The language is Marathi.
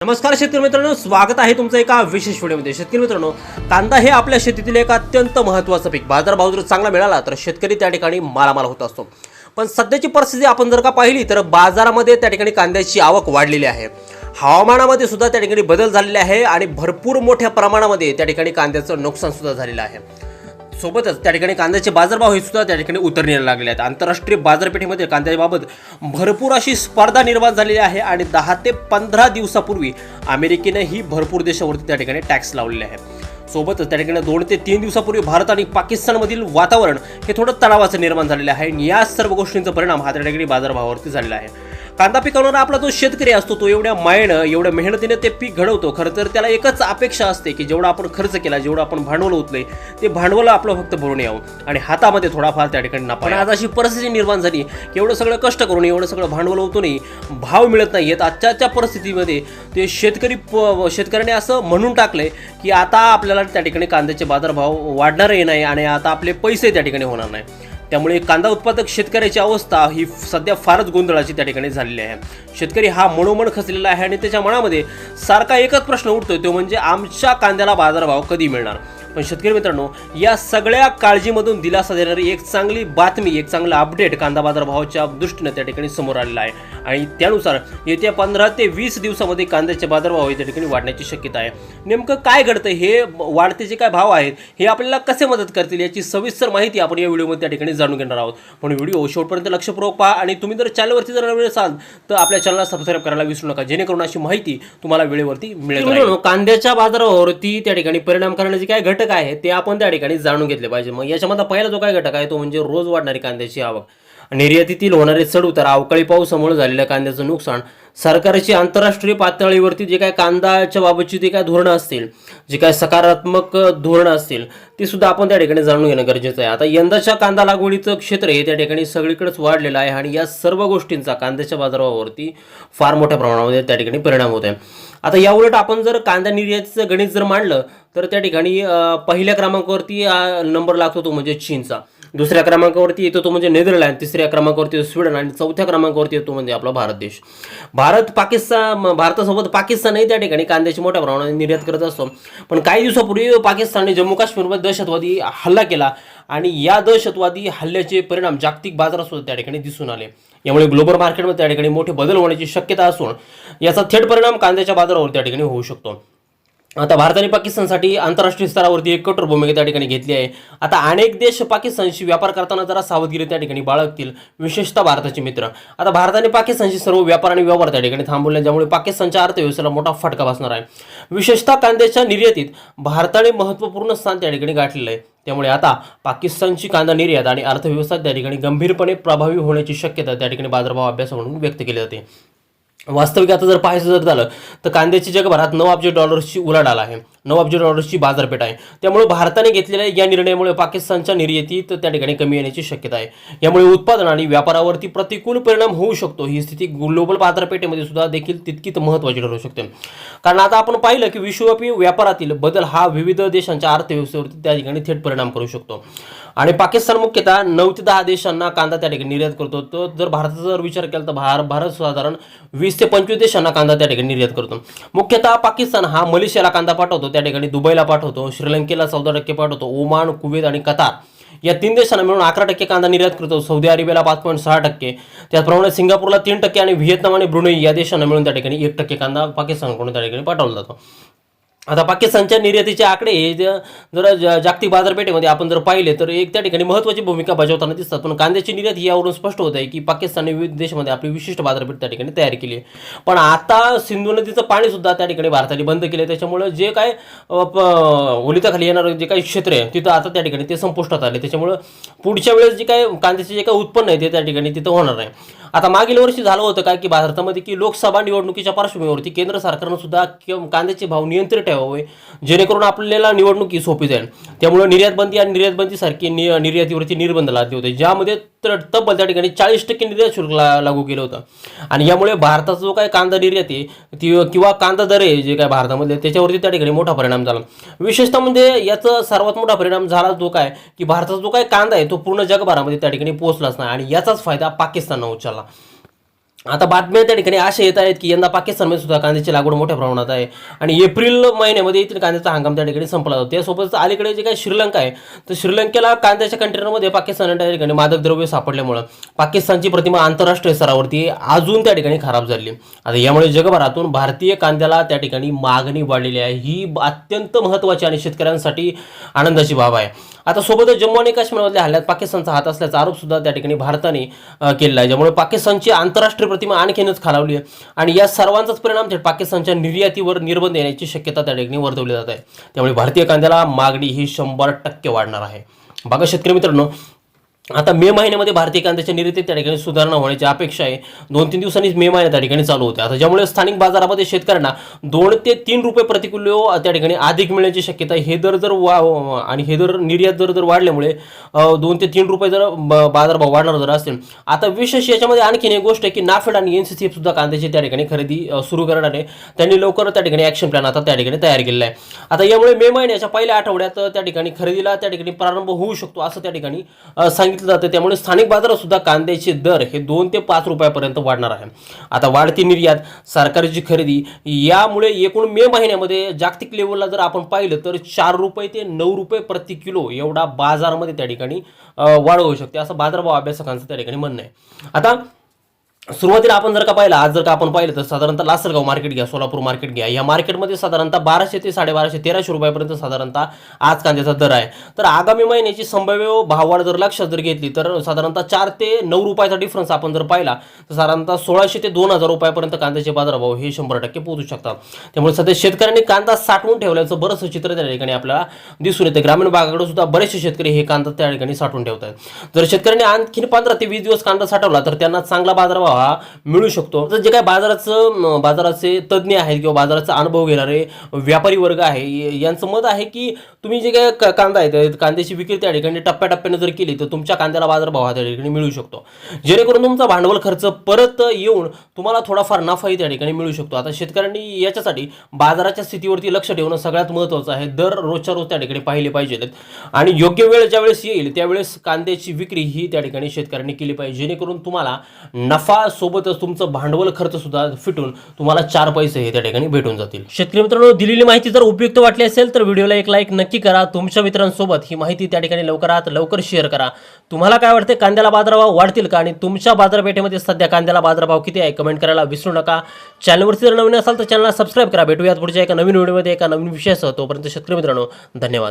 नमस्कार शेतकरी मित्रांनो स्वागत आहे तुमचं एका विशेष व्हिडिओमध्ये. शेतकरी मित्रांनो कांदा हे आपल्या शेतीतील एक अत्यंत महत्त्वाचं पीक. बाजारभाव जर चांगला मिळाला तर शेतकरी त्या ठिकाणी मालामाल होत असतो. पण सध्याची परिस्थिती आपण जर का पाहिली तर बाजारामध्ये त्या ठिकाणी कांद्याची आवक वाढलेली आहे. हवामानामध्ये सुद्धा त्या ठिकाणी बदल झालेले आहे आणि भरपूर मोठ्या प्रमाणामध्ये त्या ठिकाणी कांद्याचं नुकसान सुद्धा झालेलं आहे. सोबतच त्या ठिकाणी कांद्याचे बाजारभाव हे सुद्धा त्या ठिकाणी उतरण्याला लागले आहेत. आंतरराष्ट्रीय बाजारपेठेमध्ये कांद्याबाबत भरपूर अशी स्पर्धा निर्माण झालेली आहे आणि दहा ते पंधरा दिवसापूर्वी अमेरिकेने ही भरपूर देशावरती त्या ठिकाणी टॅक्स लावलेले आहे सोबतच त्या ठिकाणी दोन ते तीन दिवसापूर्वी भारत आणि पाकिस्तानमधील वातावरण हे थोडं तणावाचं निर्माण झालेलं आहे आणि या सर्व गोष्टींचा परिणाम हा त्या ठिकाणी बाजारभावावरती झालेला आहे. कांदा पिकवणारा आपला जो शेतकरी असतो तो एवढ्या मायेनं एवढ्या मेहनतीने ते पीक घडवतो. खरं तर त्याला एकच अपेक्षा असते की जेवढा आपण खर्च केला जेवढं आपण भांडवल उतले ते भांडवल आपलं फक्त भरून यावं. आणि हातामध्ये थोडाफार त्या ठिकाणी नफा पण आज अशी परिस्थिती निर्माण झाली की एवढं सगळं कष्ट करून एवढं सगळं भांडवल होतूनही भाव मिळत नाही आहेत आजच्या परिस्थितीमध्ये ते शेतकरी प- शेतकऱ्याने असं म्हणून टाकलंय की आता आपल्याला त्या ठिकाणी कांद्याचे बाजारभाव वाढणारही नाही आणि आता आपले पैसे त्या ठिकाणी होणार नाही. त्यामुळे कांदा उत्पादक शेतकऱ्याची अवस्था ही सध्या फारच गोंधळाची त्या ठिकाणी झालेली आहे. शेतकरी हा मनोमन खचलेला आहे आणि त्याच्या मनामध्ये सारखा एकच प्रश्न उठतोय तो म्हणजे आमच्या कांद्याला बाजारभाव कधी मिळणार? पण शेतकरी मित्रांनो या सगळ्या काळजीमधून दिलासा देणारी एक चांगली बातमी एक चांगलं अपडेट कांदा बाजारभावाच्या दृष्टीनं त्या ठिकाणी समोर आलेला आहे. आणि त्यानुसार येत्या पंधरा ते वीस दिवसामध्ये कांद्याचे बाजारभाव त्या ठिकाणी वाढण्याची शक्यता आहे. नेमकं काय घडतं हे वाढते जे काय भाव आहेत हे आपल्याला कसे मदत करतील याची सविस्तर माहिती आपण या व्हिडिओमध्ये त्या ठिकाणी जाणून घेणार आहोत. पण व्हिडिओ शेवटपर्यंत लक्षपूर्वक पहा आणि तुम्ही जर चॅनलवरती जर नवीन असाल तर आपल्या चॅनलला सबस्क्राईब करायला विसरू नका. जेणेकरून अशी माहिती तुम्हाला वेळेवरती मिळेल कांद्याच्या बाजारावरती त्या ठिकाणी परिणाम करणारे जे काय घटक आहे ते आपण त्या ठिकाणी जाणून घेतले पाहिजे. मग याच्यामध्ये पहिला जो काय घटक आहे तो म्हणजे रोज वाढणारी कांद्याची आवक. निर्यातीतील होणारे चढउतार अवकाळी पावसामुळे झालेल्या कांद्याचं नुकसान सरकारची आंतरराष्ट्रीय पातळीवरती जे काय कांद्याच्या बाबतची जे काय धोरणं असतील जे काय सकारात्मक धोरणं असतील ते सुद्धा आपण त्या ठिकाणी जाणून घेणं गरजेचं आहे. आता यंदाच्या कांदा लागवडीचं क्षेत्र हे त्या ठिकाणी सगळीकडेच वाढलेलं आहे आणि या सर्व गोष्टींचा कांद्याच्या बाजारावरती फार मोठ्या प्रमाणामध्ये त्या ठिकाणी परिणाम होत आहे. आता याउलट आपण जर कांदा निर्यातीचं गणित जर मांडलं तर त्या ठिकाणी पहिल्या क्रमांकावरती नंबर लागतो तो म्हणजे चीनचा. दुसऱ्या क्रमांकावरती येतो तो म्हणजे नेदरलँड तिसऱ्या क्रमांकावरती येतो स्वीडन आणि चौथ्या क्रमांकावरती येतो म्हणजे आपला भारत देश. भारत पाकिस्तान भारतासोबत पाकिस्तानही त्या ठिकाणी कांद्याची मोठ्या प्रमाणात निर्यात करत असतो. पण काही दिवसापूर्वी पाकिस्तानने जम्मू काश्मीरमध्ये दहशतवादी हल्ला केला आणि या दहशतवादी हल्ल्याचे परिणाम जागतिक बाजारासुद्धा त्या ठिकाणी दिसून आले. यामुळे ग्लोबल मार्केटमध्ये त्या ठिकाणी मोठे बदल होण्याची शक्यता असून याचा थेट परिणाम कांद्याच्या बाजारावर त्या ठिकाणी होऊ शकतो. आता भारताने पाकिस्तानसाठी आंतरराष्ट्रीय स्तरावरती एक कठोर भूमिका त्या ठिकाणी घेतली आहे. आता अनेक देश पाकिस्तानशी व्यापार करताना जरा सावधगिरी त्या ठिकाणी बाळगतील विशेषतः भारताचे मित्र. आता भारताने पाकिस्तानशी सर्व व्यापार आणि व्यवहार त्या ठिकाणी थांबवले ज्यामुळे पाकिस्तानच्या अर्थव्यवस्थेला मोठा फटका बसणार आहे. विशेषतः कांद्याच्या निर्यातीत भारताने महत्त्वपूर्ण स्थान त्या ठिकाणी गाठलेलं आहे. त्यामुळे आता पाकिस्तानची कांदा निर्यात आणि अर्थव्यवस्था त्या ठिकाणी गंभीरपणे प्रभावी होण्याची शक्यता त्या ठिकाणी बाजारभाव अभ्यास म्हणून व्यक्त केली जाते. वास्तविक आता जर पाहायचं जर झालं तर कांद्याची जगभरात नऊ अब्ज डॉलर्सची उलाढाल आहे. नऊ अब्ज डॉलर्सची बाजारपेठ आहे. त्यामुळे भारताने घेतलेल्या या निर्णयामुळे पाकिस्तानच्या निर्यातीत त्या ठिकाणी कमी येण्याची शक्यता आहे. यामुळे उत्पादन आणि व्यापारावरती प्रतिकूल परिणाम होऊ शकतो. ही स्थिती ग्लोबल बाजारपेठेमध्ये सुद्धा देखील तितकीच महत्त्वाची ठरू शकते. कारण आता आपण पाहिलं की विश्वव्यापी व्यापारातील बदल हा विविध देशांच्या अर्थव्यवस्थेवरती त्या ठिकाणी थेट परिणाम करू शकतो. आणि पाकिस्तान मुख्यतः नऊ ते दहा देशांना कांदा त्या ठिकाणी निर्यात करतो. तर जर भारताचा जर विचार केला तर भार भारत साधारण वीस ते पंचवीस देशांना कांदा त्या ठिकाणी निर्यात करतो. मुख्यतः पाकिस्तान हा मलेशियाला कांदा पाठवतो त्या ठिकाणी दुबईला पाठवतो श्रीलंकेला चौदा टक्के पाठवतो ओमान कुवेत आणि कतार या तीन देशांना मिळून अकरा टक्के कांदा निर्यात करतो. सौदी अरेबियाला पाच पॉईंट सहा टक्के त्याचप्रमाणे सिंगापूरला तीन टक्के आणि व्हिएतनाम आणि ब्रुनेई या देशांना मिळून त्या ठिकाणी एक टक्के कांदा पाकिस्तानकडून त्या ठिकाणी पाठवला जातो. आता पाकिस्तानच्या निर्यातीचे आकडे हे ज- जर जागतिक बाजारपेठेमध्ये आपण जर पाहिले तर एक त्या ठिकाणी महत्त्वाची भूमिका बजावताना दिसतात. पण कांद्याची निर्यात ही यावरून स्पष्ट होत आहे की पाकिस्तानने विविध देशामध्ये आपली विशिष्ट बाजारपेठ त्या ठिकाणी तयार केली आहे. पण आता सिंधू नदीचं पाणी सुद्धा त्या ठिकाणी भारताने बंद केलं त्याच्यामुळे जे काय प- ओलिताखाली येणारं जे काही क्षेत्र आहे तिथं आता त्या ठिकाणी ते संपुष्टात आले. त्याच्यामुळं पुढच्या वेळेस जे काय कांद्याचे जे काय उत्पन्न आहे ते त्या ठिकाणी तिथं होणार आहे. आता मागील वर्षी झालं होतं काय की भारतामध्ये की लोकसभा निवडणुकीच्या पार्श्वभूमीवरती केंद्र सरकारनं सुद्धा कांद्याचे भाव नियंत्रित ठेवावे. जेणेकरून आपल्याला निवडणुकी सोपी जाईल. त्यामुळे निर्यातबंदी आणि निर्यातबंदीसारखी नि निर्यातीवरती निर्बंध लादले होते. ज्यामध्ये तर तब्बल त्या ठिकाणी चाळीस टक्के निर्यात शुल्क ला- लागू केलं होतं. आणि यामुळे भारताचा जो काय कांदा निर्यात आहे ती किंवा कांदा दर आहे जे काय भारतामधले त्याच्यावरती त्या ठिकाणी मोठा परिणाम झाला. विशेषतः म्हणजे याचा सर्वात मोठा परिणाम झाला जो काय की भारताचा जो काय कांदा आहे तो पूर्ण जगभरामध्ये त्या ठिकाणी पोहोचलाच नाही. आणि याचाच फायदा पाकिस्ताननं उचलला. आता बातम्या त्या ठिकाणी अशा येत आहेत की यंदा पाकिस्तानमध्ये सुद्धा कांद्याची लागवड मोठ्या प्रमाणात आहे. आणि एप्रिल महिन्यामध्ये येथील कांद्याचा हंगाम त्या ठिकाणी संपला जातो. त्यासोबतच अलीकडे जे काही श्रीलंका आहे तर श्रीलंकेला कांद्याच्या कंटेनरमध्ये पाकिस्तान त्या ठिकाणी मादक द्रव्य सापडल्यामुळं पाकिस्तानची प्रतिमा आंतरराष्ट्रीय स्तरावरती अजून त्या ठिकाणी खराब झाली. आता यामुळे जगभरातून भारतीय कांद्याला त्या ठिकाणी मागणी वाढलेली आहे. ही अत्यंत महत्त्वाची आणि शेतकऱ्यांसाठी आनंदाची बाब आहे. आता सोबतच जम्मू आणि काश्मीरमधल्या हल्ल्यात पाकिस्तानचा हात असल्याचा आरोप सुद्धा त्या ठिकाणी भारताने केलेला आहे. ज्यामुळे पाकिस्तानची आंतरराष्ट्रीय प्रतिमा आणखीनच खालावली आहे. आणि या सर्वांचाच परिणाम थेट पाकिस्तानच्या निर्यातीवर निर्बंध येण्याची शक्यता त्या ठिकाणी वर्तवली जात आहे. त्यामुळे भारतीय कांद्याला मागणी ही शंभर टक्के वाढणार आहे. बघा शेतकरी मित्रांनो आता मे महिन्यामध्ये भारतीय कांद्याच्या निर्यातीत त्या ठिकाणी सुधारणा होण्याची अपेक्षा आहे. दोन तीन दिवसांनीच मे महिन्यात त्या ठिकाणी चालू होते. आता ज्यामुळे स्थानिक बाजारामध्ये शेतकऱ्यांना दोन ते तीन रुपये प्रतिकिलो त्या ठिकाणी अधिक मिळण्याची शक्यता आहे. हे दर जर वा आणि हे दर निर्यात दर जर वाढल्यामुळे दोन ते तीन रुपये जर बाजारभाव वाढणार जर असेल आता विशेष याच्यामध्ये आणखीन एक गोष्ट आहे की नाफेड आणि एन सी सी सुद्धा कांद्याची त्या ठिकाणी खरेदी सुरू करणार आहे. त्यांनी लवकर त्या ठिकाणी ॲक्शन प्लॅन आता त्या ठिकाणी तयार केलेला आहे. आता यामुळे मे महिन्याच्या पहिल्या आठवड्यात त्या ठिकाणी खरेदीला त्या ठिकाणी प्रारंभ होऊ शकतो असं त्या ठिकाणी सांगितलं सांगितलं जातं. त्यामुळे स्थानिक बाजारात सुद्धा कांद्याचे दर हे दोन ते पाच रुपयापर्यंत वाढणार आहे. आता वाढती निर्यात सरकारची खरेदी यामुळे एकूण मे महिन्यामध्ये जागतिक लेवलला जर आपण पाहिलं तर चार रुपये ते नऊ रुपये प्रति किलो एवढा बाजारामध्ये त्या ठिकाणी वाढ होऊ शकते. असं बाजारभाव अभ्यासकांचं त्या ठिकाणी म्हणणं आहे. आता सुरुवातीला आपण जर का पाहिलं आज जर का आपण पाहिलं तर साधारणतः लासलगाव मार्केट घ्या सोलापूर मार्केट घ्या. या मार्केटमध्ये साधारणतः बाराशे ते साडेबाराशे तेराशे रुपयापर्यंत साधारणतः आज कांद्याचा दर आहे. तर आगामी महिन्याची संभाव्य भाववाढ जर लक्षात जर घेतली तर साधारणतः चार ते नऊ रुपयाचा डिफरन्स आपण जर पाहिला तर साधारणतः सोळाशे ते दोन हजार रुपयापर्यंत कांद्याचे बाजारभाव हे शंभर टक्के पोहोचू शकतात. त्यामुळे सध्या शेतकऱ्यांनी कांदा साठवून ठेवल्याचं बरंचसं चित्र त्या ठिकाणी आपल्याला दिसून येते. ग्रामीण भागाकडे सुद्धा बरेचसे शेतकरी हे कांदा त्या ठिकाणी साठवून ठेवतात जर शेतकऱ्यांनी आणखीन पंधरा ते वीस दिवस कांदा साठवला तर त्यांना चांगला बाजारभाव हा मिळू शकतो. तर जे काही बाजाराचं बाजाराचे तज्ज्ञ आहेत किंवा बाजाराचा अनुभव घेणारे व्यापारी वर्ग आहे यांचं मत आहे की तुम्ही जे काय कांदा आहे कांद्याची विक्री त्या ठिकाणी टप्प्याटप्प्याने जर केली तर तुमच्या कांद्याला बाजारभाव हा त्या ठिकाणी मिळू शकतो. जेणेकरून तुमचा भांडवल खर्च परत येऊन तुम्हाला थोडाफार नफाही त्या ठिकाणी मिळू शकतो. आता शेतकऱ्यांनी याच्यासाठी बाजाराच्या स्थितीवरती लक्ष ठेवणं सगळ्यात महत्त्वाचं आहे. दर रोजच्या रोज त्या ठिकाणी पाहिले पाहिजेत आणि योग्य वेळ ज्यावेळेस येईल त्यावेळेस कांद्याची विक्री ही त्या ठिकाणी शेतकऱ्यांनी केली पाहिजे. जेणेकरून तुम्हाला नफा सोबतच तुमचं भांडवल खर्च सुद्धा फिटून तुम्हाला चार पैसे हे त्या ठिकाणी भेटून जातील. शेतकरी मित्रांनो दिलेली माहिती जर उपयुक्त वाटली असेल तर व्हिडिओला एक लाईक नक्की करा. तुमच्या मित्रांसोबत ही माहिती त्या ठिकाणी लवकरात लवकर शेअर करा. तुम्हाला काय वाटते कांद्याला बाजारभाव वाढतील का? आणि तुमच्या बाजारपेठेमध्ये सध्या कांद्याला बाजारभाव किती आहे कमेंट करायला विसरू नका. चॅनलवरती जर नवीन असाल तर चॅनलला सबस्क्राईब करा. भेटूयात पुढच्या एका नवीन व्हिडिओमध्ये एका नवीन विषयासह. तोपर्यंत शेतकरी मित्रांनो धन्यवाद.